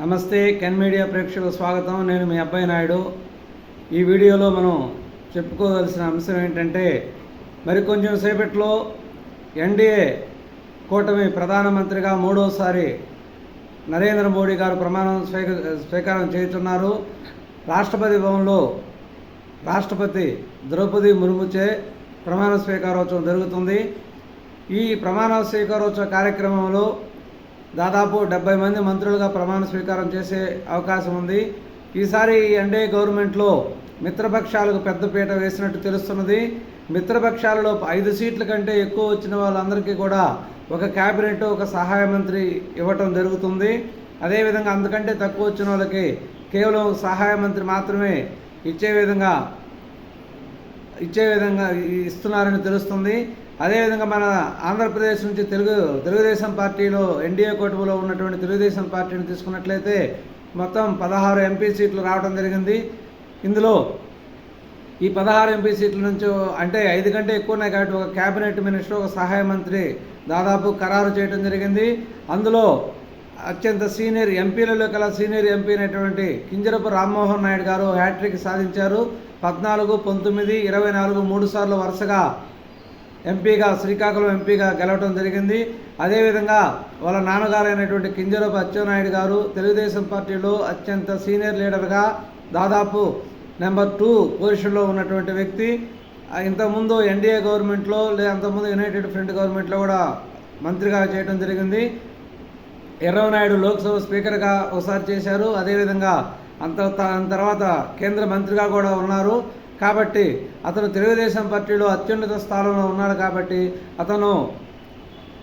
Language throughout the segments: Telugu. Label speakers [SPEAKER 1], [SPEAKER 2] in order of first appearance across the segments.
[SPEAKER 1] నమస్తే కెన్ మీడియా ప్రేక్షకులకు స్వాగతం. నేను మీ అబ్బాయి నాయుడు. ఈ వీడియోలో మనం చెప్పుకోవలసిన అంశం ఏంటంటే మరి కొంచెం సేపట్లో ఎన్డీఏ కూటమి ప్రధానమంత్రిగా మూడోసారి నరేంద్ర మోడీ గారు ప్రమాణం స్వీక స్వీకారం చేస్తున్నారు రాష్ట్రపతి భవన్లో రాష్ట్రపతి ద్రౌపది ముర్ముచే ప్రమాణ స్వీకారోత్సవం జరుగుతుంది. ఈ ప్రమాణ స్వీకారోత్సవ కార్యక్రమంలో దాదాపు డెబ్బై మంది మంత్రులుగా ప్రమాణ స్వీకారం చేసే అవకాశం ఉంది. ఈసారి ఎన్డీఏ గవర్నమెంట్లో మిత్రపక్షాలకు పెద్దపీట వేసినట్టు తెలుస్తున్నది. మిత్రపక్షాలలో ఐదు సీట్ల కంటే ఎక్కువ వచ్చిన వాళ్ళందరికీ కూడా ఒక క్యాబినెట్ ఒక సహాయ మంత్రి ఇవ్వటం జరుగుతుంది. అదేవిధంగా అందుకంటే తక్కువ వచ్చిన వాళ్ళకి కేవలం సహాయ మంత్రి మాత్రమే ఇచ్చే విధంగా ఇచ్చే విధంగా ఇస్తున్నారని తెలుస్తుంది. అదేవిధంగా మన ఆంధ్రప్రదేశ్ నుంచి తెలుగు తెలుగుదేశం పార్టీలో ఎన్డీఏ కూటమిలో ఉన్నటువంటి తెలుగుదేశం పార్టీని తీసుకున్నట్లయితే మొత్తం పదహారు ఎంపీ సీట్లు రావడం జరిగింది. ఇందులో ఈ పదహారు ఎంపీ సీట్ల నుంచి అంటే ఐదు కంటే ఎక్కువ ఉన్నాయి కాబట్టి ఒక క్యాబినెట్ మినిస్టర్ ఒక సహాయ మంత్రి దాదాపు ఖరారు చేయడం జరిగింది. అందులో అత్యంత సీనియర్ ఎంపీలలో కల సీనియర్ ఎంపీ అయినటువంటి కింజరపు రామ్మోహన్ నాయుడు గారు హ్యాట్రిక్ సాధించారు. పద్నాలుగు పంతొమ్మిది ఇరవై నాలుగు మూడు సార్లు వరుసగా ఎంపీగా శ్రీకాకుళం ఎంపీగా గెలవడం జరిగింది. అదేవిధంగా వాళ్ళ నాన్నగారైనటువంటి కింజరపు అచ్చెన్నాయుడు గారు తెలుగుదేశం పార్టీలో అత్యంత సీనియర్ లీడర్గా దాదాపు నెంబర్ టూ పొజిషన్లో ఉన్నటువంటి వ్యక్తి. ఇంతకుముందు ఎన్డీఏ గవర్నమెంట్లో లేదా అంతకుముందు యునైటెడ్ ఫ్రంట్ గవర్నమెంట్లో కూడా మంత్రిగా చేయడం జరిగింది. ఎర్రవనాయుడు లోక్సభ స్పీకర్గా ఒకసారి చేశారు. అదేవిధంగా అంత తర్వాత కేంద్ర మంత్రిగా కూడా ఉన్నారు. కాబట్టి అతను తెలుగుదేశం పార్టీలో అత్యున్నత స్థానంలో ఉన్నాడు కాబట్టి అతను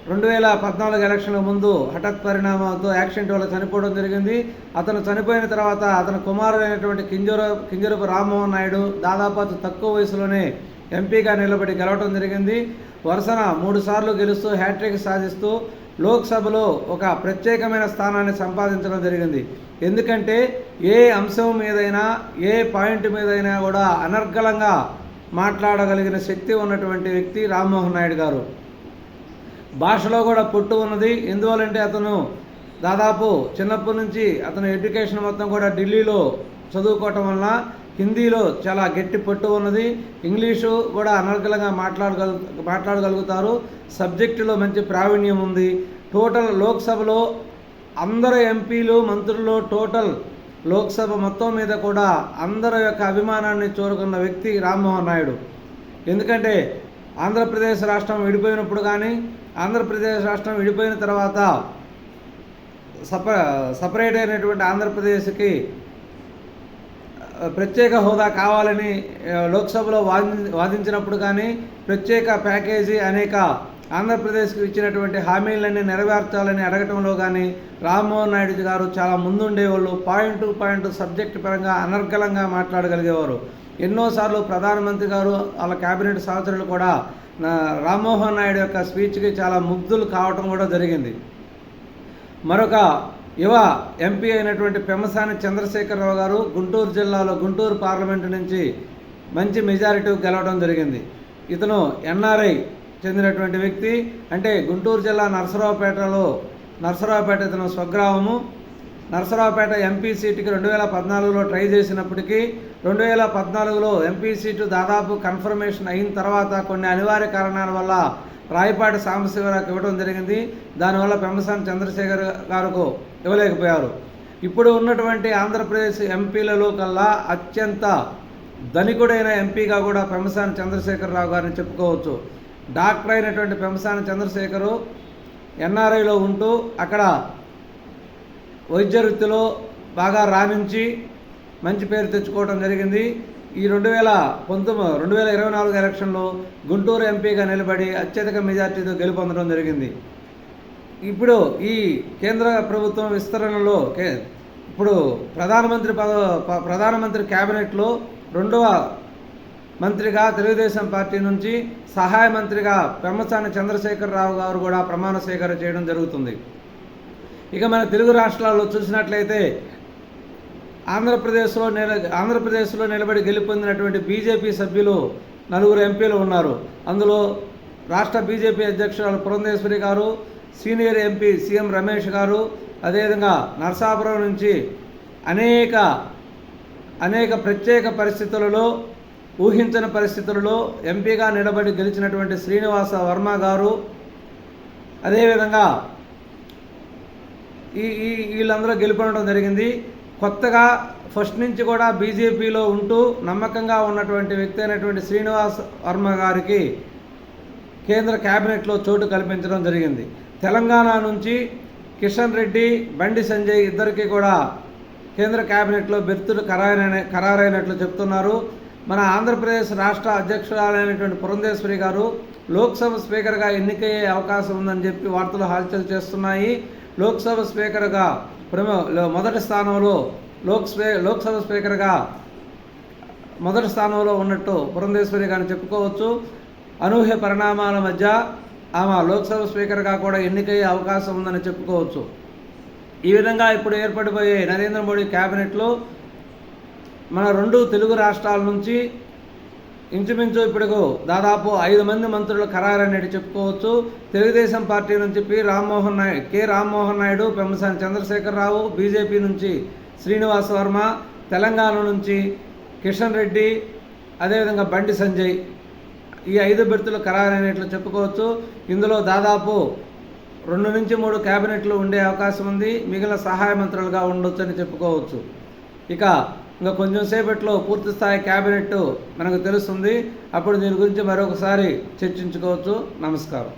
[SPEAKER 1] రెండు వేల పద్నాలుగు ఎలక్షన్ల ముందు హఠాత్ పరిణామంతో యాక్సిడెంట్ వల్ల చనిపోవడం జరిగింది. అతను చనిపోయిన తర్వాత అతని కుమారుడైనటువంటి కింజర కింజరపు రామ్మోహన్ నాయుడు దాదాపు అతి తక్కువ వయసులోనే ఎంపీగా నిలబడి గెలవడం జరిగింది. వరుసన మూడు సార్లు గెలుస్తూ హ్యాట్రిక్ సాధిస్తూ లోక్సభలో ఒక ప్రత్యేకమైన స్థానాన్ని సంపాదించడం జరిగింది. ఎందుకంటే ఏ అంశం మీదైనా ఏ పాయింట్ మీదైనా కూడా అనర్గళంగా మాట్లాడగలిగిన శక్తి ఉన్నటువంటి వ్యక్తి రామ్మోహన్ నాయుడు గారు. భాషలో కూడా పొట్టు ఉన్నది. ఎందువల్లంటే అతను దాదాపు చిన్నప్పటి నుంచి అతను ఎడ్యుకేషన్ మొత్తం కూడా ఢిల్లీలో చదువుకోవటం వలన హిందీలో చాలా గట్టి పట్టు ఉన్నది. ఇంగ్లీషు కూడా అనర్గలంగా మాట్లాడగలు మాట్లాడగలుగుతారు. సబ్జెక్టులో మంచి ప్రావీణ్యం ఉంది. టోటల్ లోక్సభలో అందరు ఎంపీలు మంత్రులు టోటల్ లోక్సభ మొత్తం మీద కూడా అందరి యొక్క అభిమానాన్ని చూరుకున్న వ్యక్తి రామ్మోహన్ నాయుడు. ఎందుకంటే ఆంధ్రప్రదేశ్ రాష్ట్రం విడిపోయినప్పుడు కానీ ఆంధ్రప్రదేశ్ రాష్ట్రం విడిపోయిన తర్వాత సప సపరేట్ అయినటువంటి ఆంధ్రప్రదేశ్కి ప్రత్యేక హోదా కావాలని లోక్సభలో వాది వాదించినప్పుడు కానీ ప్రత్యేక ప్యాకేజీ అనేక ఆంధ్రప్రదేశ్కి ఇచ్చినటువంటి హామీలన్నీ నెరవేర్చాలని అడగటంలో కానీ రామ్మోహన్ నాయుడు గారు చాలా ముందుండేవాళ్ళు. పాయింట్ టు పాయింట్ సబ్జెక్ట్ పరంగా అనర్గళంగా మాట్లాడగలిగేవారు. ఎన్నోసార్లు ప్రధానమంత్రి గారు వాళ్ళ కేబినెట్ సహచరులు కూడా రామ్మోహన్ నాయుడు యొక్క స్పీచ్కి చాలా ముగ్ధులు కావటం కూడా జరిగింది. మరొక యువ ఎంపీ అయినటువంటి పెమ్మసాని చంద్రశేఖరరావు గారు గుంటూరు జిల్లాలో గుంటూరు పార్లమెంటు నుంచి మంచి మెజారిటీ గెలవడం జరిగింది. ఇతను ఎన్ఆర్ఐ చెందినటువంటి వ్యక్తి. అంటే గుంటూరు జిల్లా నరసరావుపేటలో నరసరావుపేట ఇతను స్వగ్రామము. నరసరావుపేట ఎంపీ సీటుకి రెండు వేల పద్నాలుగులో ట్రై చేసినప్పటికీ రెండు వేల పద్నాలుగులో ఎంపీ సీటు దాదాపు కన్ఫర్మేషన్ అయిన తర్వాత కొన్ని అనివార్య కారణాల వల్ల రాయపాటి సాంబశివరావుకి ఇవ్వడం జరిగింది. దానివల్ల పెంబసాని చంద్రశేఖర్ గారుకు ఇవ్వలేకపోయారు. ఇప్పుడు ఉన్నటువంటి ఆంధ్రప్రదేశ్ ఎంపీలలో కల్లా అత్యంత ధనికుడైన ఎంపీగా కూడా పెంబసాని చంద్రశేఖరరావు గారిని చెప్పుకోవచ్చు. డాక్టర్ అయినటువంటి పెంబసాని చంద్రశేఖరు ఎన్ఆర్ఐలో ఉంటూ అక్కడ వైద్య వృత్తిలో బాగా రాణించి మంచి పేరు తెచ్చుకోవడం జరిగింది. ఈ రెండు వేల పంతొమ్మిది రెండు వేల ఇరవై నాలుగు ఎలక్షన్లో గుంటూరు ఎంపీగా నిలబడి అత్యధిక మెజార్టీతో గెలుపొందడం జరిగింది. ఇప్పుడు ఈ కేంద్ర ప్రభుత్వం విస్తరణలో కే ఇప్పుడు ప్రధానమంత్రి పద ప- ప్రధానమంత్రి క్యాబినెట్లో రెండవ మంత్రిగా తెలుగుదేశం పార్టీ నుంచి సహాయ మంత్రిగా పెమ్మసాని చంద్రశేఖరరావు గారు కూడా ప్రమాణ స్వీకారం చేయడం జరుగుతుంది. ఇక మన తెలుగు రాష్ట్రాల్లో చూసినట్లయితే ఆంధ్రప్రదేశ్లో నిల ఆంధ్రప్రదేశ్లో నిలబడి గెలుపొందినటువంటి బీజేపీ సభ్యులు నలుగురు ఎంపీలు ఉన్నారు. అందులో రాష్ట్ర బీజేపీ అధ్యక్షురాలు పురంధేశ్వరి గారు సీనియర్ ఎంపీ సీఎం రమేష్ గారు అదేవిధంగా నర్సాపురం నుంచి అనేక అనేక ప్రత్యేక పరిస్థితులలో ఊహించని పరిస్థితులలో ఎంపీగా నిలబడి గెలిచినటువంటి శ్రీనివాస వర్మ గారు అదేవిధంగా ఈ వీళ్ళందరూ గెలుపొనడం జరిగింది. కొత్తగా ఫస్ట్ నుంచి కూడా బీజేపీలో ఉంటూ నమ్మకంగా ఉన్నటువంటి వ్యక్తి అయినటువంటి శ్రీనివాస్ వర్మ గారికి కేంద్ర కేబినెట్లో చోటు కల్పించడం జరిగింది. తెలంగాణ నుంచి కిషన్ రెడ్డి బండి సంజయ్ ఇద్దరికి కూడా కేంద్ర కేబినెట్లో బెర్తులు ఖరారైన ఖరారైనట్లు చెప్తున్నారు. మన ఆంధ్రప్రదేశ్ రాష్ట్ర అధ్యక్షురాలైనటువంటి పురంధేశ్వరి గారు లోక్సభ స్పీకర్గా ఎన్నికయ్యే అవకాశం ఉందని చెప్పి వార్తలు హల్చల్ చేస్తున్నాయి. లోక్సభ స్పీకర్గా మొదటి స్థానంలో లోక్ స్పీ లోక్సభ స్పీకర్గా మొదటి స్థానంలో ఉన్నట్టు పురంధేశ్వరి గారిని చెప్పుకోవచ్చు. అనూహ్య పరిణామాల మధ్య ఆమె లోక్సభ స్పీకర్గా కూడా ఎన్నికయ్యే అవకాశం ఉందని చెప్పుకోవచ్చు. ఈ విధంగా ఇప్పుడు ఏర్పడిపోయే నరేంద్ర మోడీ క్యాబినెట్లో మన రెండు తెలుగు రాష్ట్రాల నుంచి ఇంచుమించు ఇప్పుడు దాదాపు ఐదు మంది మంత్రులు ఖరారనేది చెప్పుకోవచ్చు. తెలుగుదేశం పార్టీ నుంచి P. Rammohan Naidu K. Rammohan Naidu Pemmasani Chandrasekhararao BJP నుంచి శ్రీనివాస్ వర్మ తెలంగాణ నుంచి కిషన్ రెడ్డి అదేవిధంగా బండి సంజయ్. ఈ ఐదు బెర్తులు ఖరారైనట్లు చెప్పుకోవచ్చు. ఇందులో దాదాపు రెండు నుంచి మూడు క్యాబినెట్లు ఉండే అవకాశం ఉంది. మిగిలిన సహాయ మంత్రులుగా ఉండొచ్చని చెప్పుకోవచ్చు. ఇక ఇంకా కొంచెం సేపట్లో పూర్తి స్థాయి క్యాబినెట్ మనకు తెలుస్తుంది. అప్పుడు దీని గురించి మరొకసారి చర్చించుకోవచ్చు. నమస్కారం.